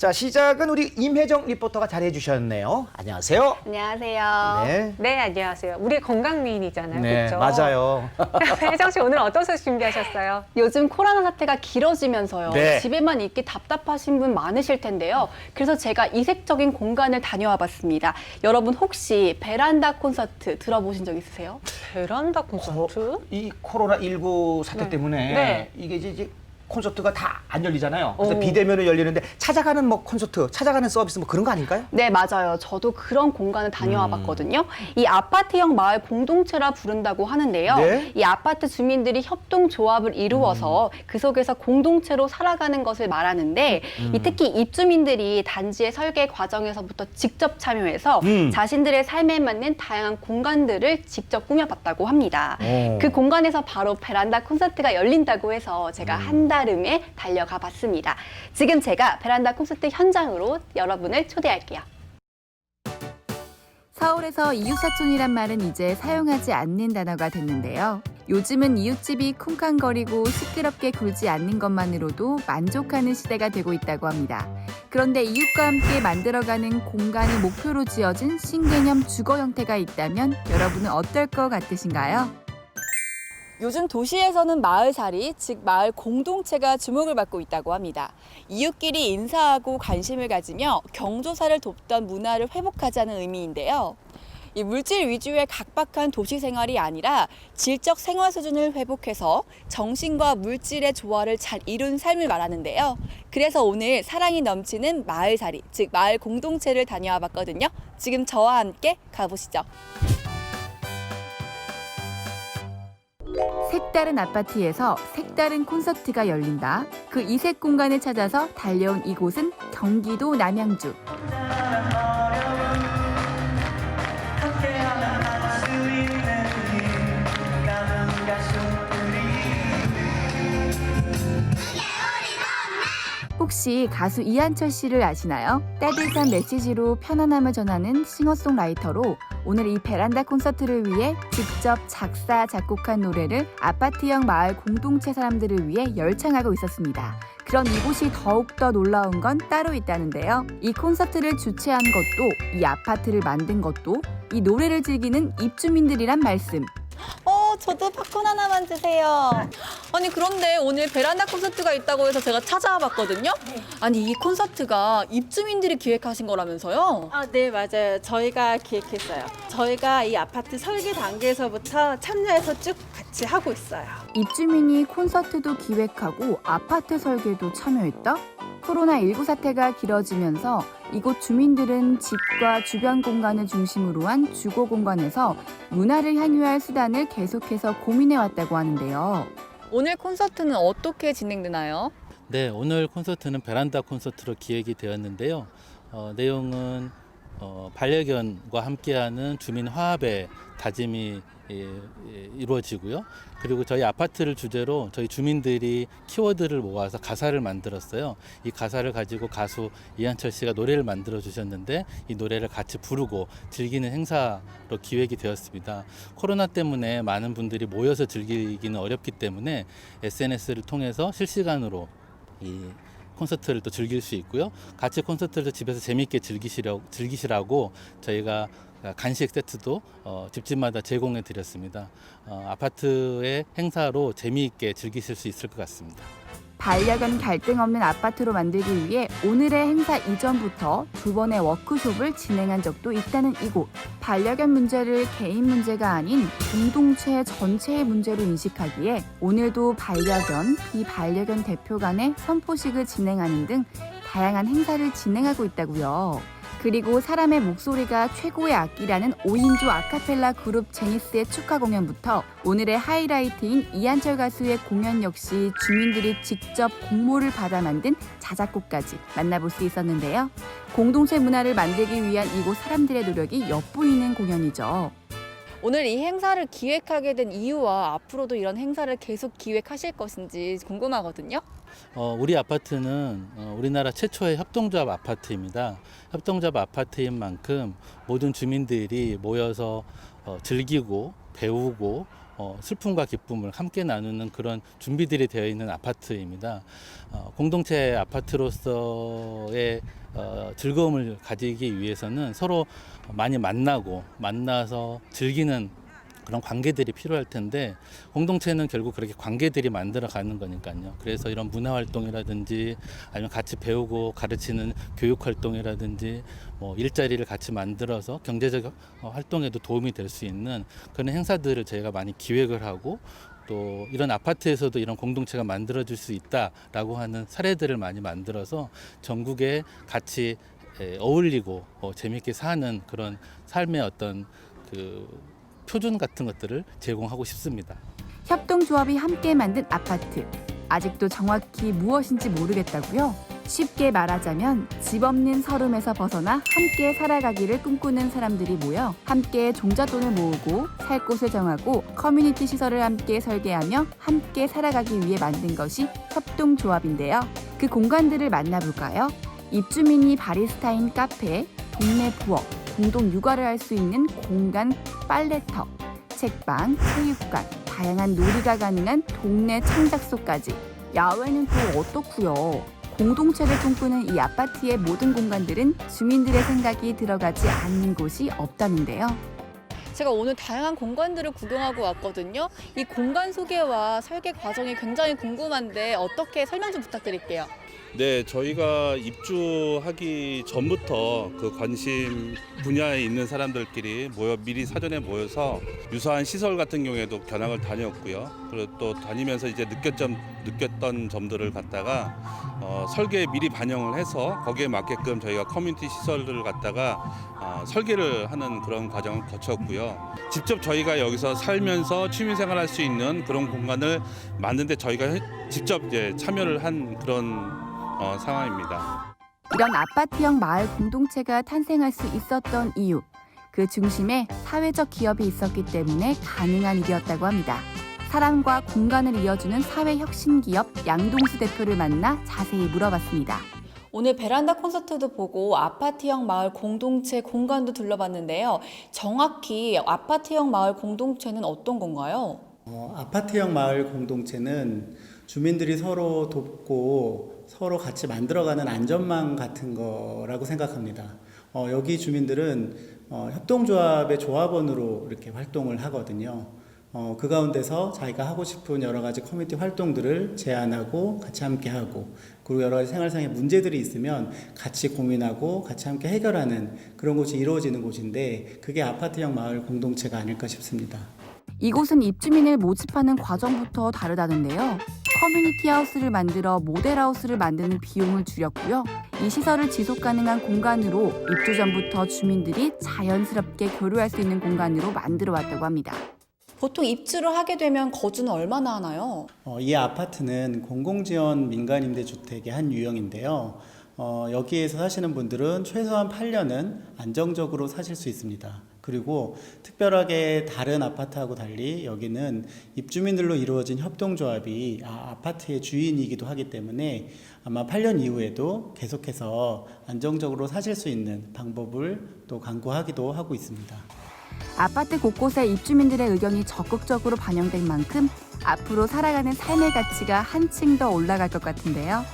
자, 시작은 우리 임혜정 리포터가 잘해 주셨네요. 안녕하세요. 안녕하세요. 네. 네, 안녕하세요. 우리 건강 미인이잖아요. 네, 그렇죠? 맞아요. 혜정 씨 오늘 어떤 소식 준비하셨어요? 요즘 코로나 사태가 길어지면서요. 네. 집에만 있기 답답하신 분 많으실 텐데요. 그래서 제가 이색적인 공간을 다녀와 봤습니다. 여러분 혹시 베란다 콘서트 들어보신 적 있으세요? 베란다 콘서트? 이 코로나 19 사태 때문에 네. 이게 이제, 이제 콘서트가 다 안 열리잖아요. 그래서 오. 비대면으로 열리는데 찾아가는 뭐 콘서트, 찾아가는 서비스 뭐 그런 거 아닌가요? 네, 맞아요. 저도 그런 공간을 다녀와 음. 봤거든요. 이 아파트형 마을 공동체라 부른다고 하는데요. 네. 이 아파트 주민들이 협동조합을 이루어서 음. 그 속에서 공동체로 살아가는 것을 말하는데 음. 이 특히 입주민들이 단지의 설계 과정에서부터 직접 참여해서 음. 자신들의 삶에 맞는 다양한 공간들을 직접 꾸며봤다고 합니다. 오. 그 공간에서 바로 베란다 콘서트가 열린다고 해서 제가 음. 한달음에 달려가 봤습니다. 지금 제가 베란다 콘서트 현장으로 여러분을 초대할게요. 서울에서 이웃사촌이란 말은 이제 사용하지 않는 단어가 됐는데요. 요즘은 이웃집이 쿵쾅거리고 시끄럽게 굴지 않는 것만으로도 만족하는 시대가 되고 있다고 합니다. 그런데 이웃과 함께 만들어가는 공간이 목표로 지어진 신개념 주거 형태가 있다면 여러분은 어떨 것 같으신가요? 요즘 도시에서는 마을살이, 즉 마을 공동체가 주목을 받고 있다고 합니다. 이웃끼리 인사하고 관심을 가지며 경조사를 돕던 문화를 회복하자는 의미인데요. 이 물질 위주의 각박한 도시 생활이 아니라 질적 생활 수준을 회복해서 정신과 물질의 조화를 잘 이룬 삶을 말하는데요. 그래서 오늘 사랑이 넘치는 마을살이, 즉 마을 공동체를 다녀와 봤거든요. 지금 저와 함께 가보시죠. 색다른 아파트에서 색다른 콘서트가 열린다. 그 이색 공간을 찾아서 달려온 이곳은 경기도 남양주. 혹시 가수 이한철 씨를 아시나요? 따뜻한 메시지로 편안함을 전하는 싱어송라이터로 오늘 이 베란다 콘서트를 위해 직접 작사, 작곡한 노래를 아파트형 마을 공동체 사람들을 위해 열창하고 있었습니다. 그런 이곳이 더욱더 놀라운 건 따로 있다는데요. 이 콘서트를 주최한 것도, 이 아파트를 만든 것도, 이 노래를 즐기는 입주민들이란 말씀. 어, 저도 팝콘 하나만 주세요. 아니, 그런데 오늘 베란다 콘서트가 있다고 해서 제가 찾아와 봤거든요. 아니, 이 콘서트가 입주민들이 기획하신 거라면서요? 아, 네, 맞아요. 저희가 기획했어요. 저희가 이 아파트 설계 단계에서부터 참여해서 쭉 같이 하고 있어요. 입주민이 콘서트도 기획하고 아파트 설계도 참여했다? 코로나19 사태가 길어지면서 이곳 주민들은 집과 주변 공간을 중심으로 한 주거 공간에서 문화를 향유할 수단을 계속해서 고민해 왔다고 하는데요. 오늘 콘서트는 어떻게 진행되나요? 네, 오늘 콘서트는 베란다 콘서트로 기획이 되었는데요. 어, 내용은 어, 반려견과 함께하는 주민 화합의 다짐이 이루어지고요. 그리고 저희 아파트를 주제로 저희 주민들이 키워드를 모아서 가사를 만들었어요. 이 가사를 가지고 가수 이한철 씨가 노래를 만들어 주셨는데 이 노래를 같이 부르고 즐기는 행사로 기획이 되었습니다. 코로나 때문에 많은 분들이 모여서 즐기기는 어렵기 때문에 SNS를 통해서 실시간으로 이 콘서트를 또 즐길 수 있고요. 같이 콘서트를 집에서 재미있게 즐기시려, 즐기시라고 저희가 간식 세트도 어, 집집마다 제공해 드렸습니다. 어, 아파트의 행사로 재미있게 즐기실 수 있을 것 같습니다. 반려견 갈등 없는 아파트로 만들기 위해 오늘의 행사 이전부터 두 번의 워크숍을 진행한 적도 있다는 이곳. 반려견 문제를 개인 문제가 아닌 공동체 전체의 문제로 인식하기에 오늘도 반려견, 비반려견 대표 간의 선포식을 진행하는 등 다양한 행사를 진행하고 있다고요. 그리고 사람의 목소리가 최고의 악기라는 5인조 아카펠라 그룹 제니스의 축하 공연부터 오늘의 하이라이트인 이한철 가수의 공연 역시 주민들이 직접 공모를 받아 만든 자작곡까지 만나볼 수 있었는데요. 공동체 문화를 만들기 위한 이곳 사람들의 노력이 엿보이는 공연이죠. 오늘 이 행사를 기획하게 된 이유와 앞으로도 이런 행사를 계속 기획하실 것인지 궁금하거든요. 어, 우리 아파트는 어, 우리나라 최초의 협동조합 아파트입니다. 협동조합 아파트인 만큼 모든 주민들이 모여서 어, 즐기고 배우고 어, 슬픔과 기쁨을 함께 나누는 그런 준비들이 되어 있는 아파트입니다. 어, 공동체 아파트로서의 어, 즐거움을 가지기 위해서는 서로 많이 만나고 만나서 즐기는 그런 관계들이 필요할 텐데 공동체는 결국 그렇게 관계들이 만들어 가는 거니까요. 그래서 이런 문화 활동이라든지 아니면 같이 배우고 가르치는 교육 활동이라든지 뭐 일자리를 같이 만들어서 경제적 어, 활동에도 도움이 될 수 있는 그런 행사들을 저희가 많이 기획을 하고 또 이런 아파트에서도 이런 공동체가 만들어질 수 있다라고 하는 사례들을 많이 만들어서 전국에 같이 에, 어울리고 어, 재밌게 사는 그런 삶의 어떤 그 표준 같은 것들을 제공하고 싶습니다. 협동조합이 함께 만든 아파트. 아직도 정확히 무엇인지 모르겠다고요? 쉽게 말하자면 집 없는 서름에서 벗어나 함께 살아가기를 꿈꾸는 사람들이 모여 함께 종잣돈을 모으고 살 곳을 정하고 커뮤니티 시설을 함께 설계하며 함께 살아가기 위해 만든 것이 협동조합인데요. 그 공간들을 만나볼까요? 입주민이 바리스타인 카페, 동네 부엌, 공동 육아를 할 수 있는 공간 빨래터, 책방, 체육관, 다양한 놀이가 가능한 동네 창작소까지 야외는 또 어떻고요? 공동체를 꿈꾸는 이 아파트의 모든 공간들은 주민들의 생각이 들어가지 않는 곳이 없다는데요. 제가 오늘 다양한 공간들을 구경하고 왔거든요. 이 공간 소개와 설계 과정이 굉장히 궁금한데 어떻게 설명 좀 부탁드릴게요. 네, 저희가 입주하기 전부터 그 관심 분야에 있는 사람들끼리 모여 미리 사전에 모여서 유사한 시설 같은 경우에도 견학을 다녔고요. 그리고 또 다니면서 이제 느꼈점 느꼈던 점들을 갖다가 어, 설계에 미리 반영을 해서 거기에 맞게끔 저희가 커뮤니티 시설들을 갖다가 어, 설계를 하는 그런 과정을 거쳤고요. 직접 저희가 여기서 살면서 취미생활할 수 있는 그런 공간을 만드는데 저희가 해- 직접 이제 참여를 한 그런 어, 상황입니다. 이런 아파트형 마을 공동체가 탄생할 수 있었던 이유. 그 중심에 사회적 기업이 있었기 때문에 가능한 일이었다고 합니다. 사람과 공간을 이어주는 사회 혁신 기업 양동수 대표를 만나 자세히 물어봤습니다. 오늘 베란다 콘서트도 보고 아파트형 마을 공동체 공간도 둘러봤는데요. 정확히 아파트형 마을 공동체는 어떤 건가요? 어, 아파트형 마을 공동체는 주민들이 서로 돕고 서로 같이 만들어가는 안전망 같은 거라고 생각합니다. 어, 여기 주민들은 어, 협동조합의 조합원으로 이렇게 활동을 하거든요. 어, 그 가운데서 자기가 하고 싶은 여러 가지 커뮤니티 활동들을 제안하고 같이 함께 하고 그리고 여러 가지 생활상의 문제들이 있으면 같이 고민하고 같이 함께 해결하는 그런 곳이 이루어지는 곳인데 그게 아파트형 마을 공동체가 아닐까 싶습니다. 이곳은 입주민을 모집하는 과정부터 다르다는데요. 커뮤니티 하우스를 만들어 모델 하우스를 만드는 비용을 줄였고요. 이 시설을 지속 가능한 공간으로 입주 전부터 주민들이 자연스럽게 교류할 수 있는 공간으로 만들어 왔다고 합니다. 보통 입주를 하게 되면 거주는 얼마나 하나요? 어, 이 아파트는 공공지원 민간임대주택의 한 유형인데요. 어, 여기에서 사시는 분들은 최소한 8년은 안정적으로 사실 수 있습니다. 그리고 특별하게 다른 아파트하고 달리 여기는 입주민들로 이루어진 협동조합이 아, 아파트의 주인이기도 하기 때문에 아마 8년 이후에도 계속해서 안정적으로 사실 수 있는 방법을 또 강구하기도 하고 있습니다. 아파트 곳곳에 입주민들의 의견이 적극적으로 반영된 만큼 앞으로 살아가는 삶의 가치가 한층 더 올라갈 것 같은데요.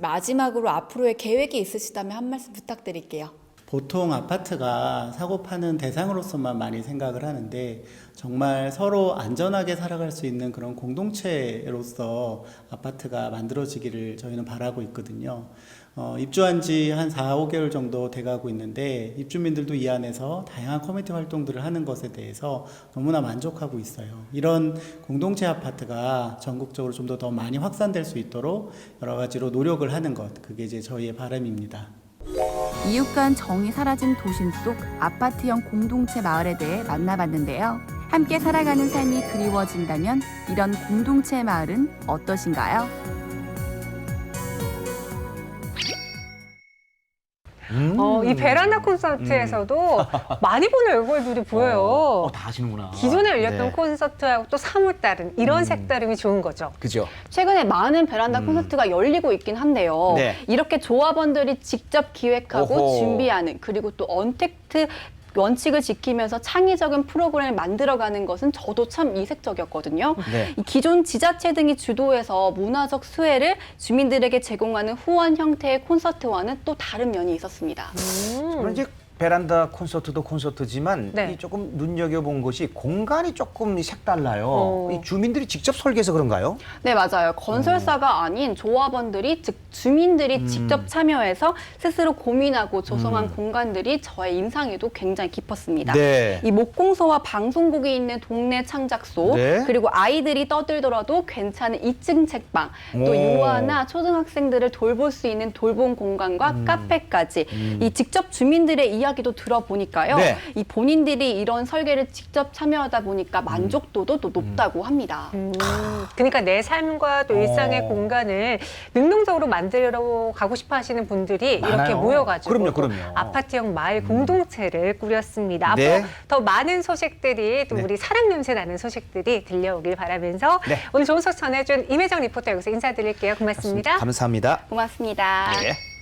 마지막으로 앞으로의 계획이 있으시다면 한 말씀 부탁드릴게요. 보통 아파트가 사고 파는 대상으로서만 많이 생각을 하는데 정말 서로 안전하게 살아갈 수 있는 그런 공동체로서 아파트가 만들어지기를 저희는 바라고 있거든요. 어, 입주한 지 한 4, 5개월 정도 돼가고 있는데 입주민들도 이 안에서 다양한 커뮤니티 활동들을 하는 것에 대해서 너무나 만족하고 있어요. 이런 공동체 아파트가 전국적으로 좀 더 더 많이 확산될 수 있도록 여러 가지로 노력을 하는 것, 그게 이제 저희의 바람입니다. 이웃 간 정이 사라진 도심 속 아파트형 공동체 마을에 대해 만나봤는데요. 함께 살아가는 삶이 그리워진다면 이런 공동체 마을은 어떠신가요? 어, 이 베란다 콘서트에서도 많이 보는 얼굴들이 보여요. 어, 다 아시는구나. 기존에 열렸던 네. 콘서트하고 또 사뭇 다른 이런 음. 색다름이 좋은 거죠. 그죠? 최근에 많은 베란다 음. 콘서트가 열리고 있긴 한데요. 네. 이렇게 조합원들이 직접 기획하고 오호. 준비하는 그리고 또 언택트 원칙을 지키면서 창의적인 프로그램을 만들어가는 것은 저도 참 이색적이었거든요. 네. 이 기존 지자체 등이 주도해서 문화적 수혜를 주민들에게 제공하는 후원 형태의 콘서트와는 또 다른 면이 있었습니다. 저는 이제 베란다 콘서트도 콘서트지만 네. 이 조금 눈여겨본 것이 공간이 조금 색달라요. 어. 이 주민들이 직접 설계해서 그런가요? 네, 맞아요. 건설사가 아닌 조합원들이 즉 주민들이 음. 직접 참여해서 스스로 고민하고 조성한 음. 공간들이 저의 인상에도 굉장히 깊었습니다. 네. 이 목공소와 방송국이 있는 동네 창작소 네. 그리고 아이들이 떠들더라도 괜찮은 2층 책방 또 오. 유아나 초등학생들을 돌볼 수 있는 돌봄 공간과 음. 카페까지 이 직접 주민들의 이야기 도 들어보니까요 네. 이 본인들이 이런 설계를 직접 참여하다 보니까 만족도도 또 높다고 합니다. 음, 그러니까 내 삶과 또 일상의 어. 공간을 능동적으로 만들어 가고 싶어 하시는 분들이 이렇게 많아요. 모여가지고 그럼요, 또 그럼요. 아파트형 마을 공동체를 꾸렸습니다. 앞으로 네. 더 많은 소식들이 또 네. 우리 사랑 냄새 나는 소식들이 들려오길 바라면서 네. 오늘 좋은 소식 전해준 임혜정 리포터 여기서 인사드릴게요. 고맙습니다. 감사합니다. 고맙습니다. 네.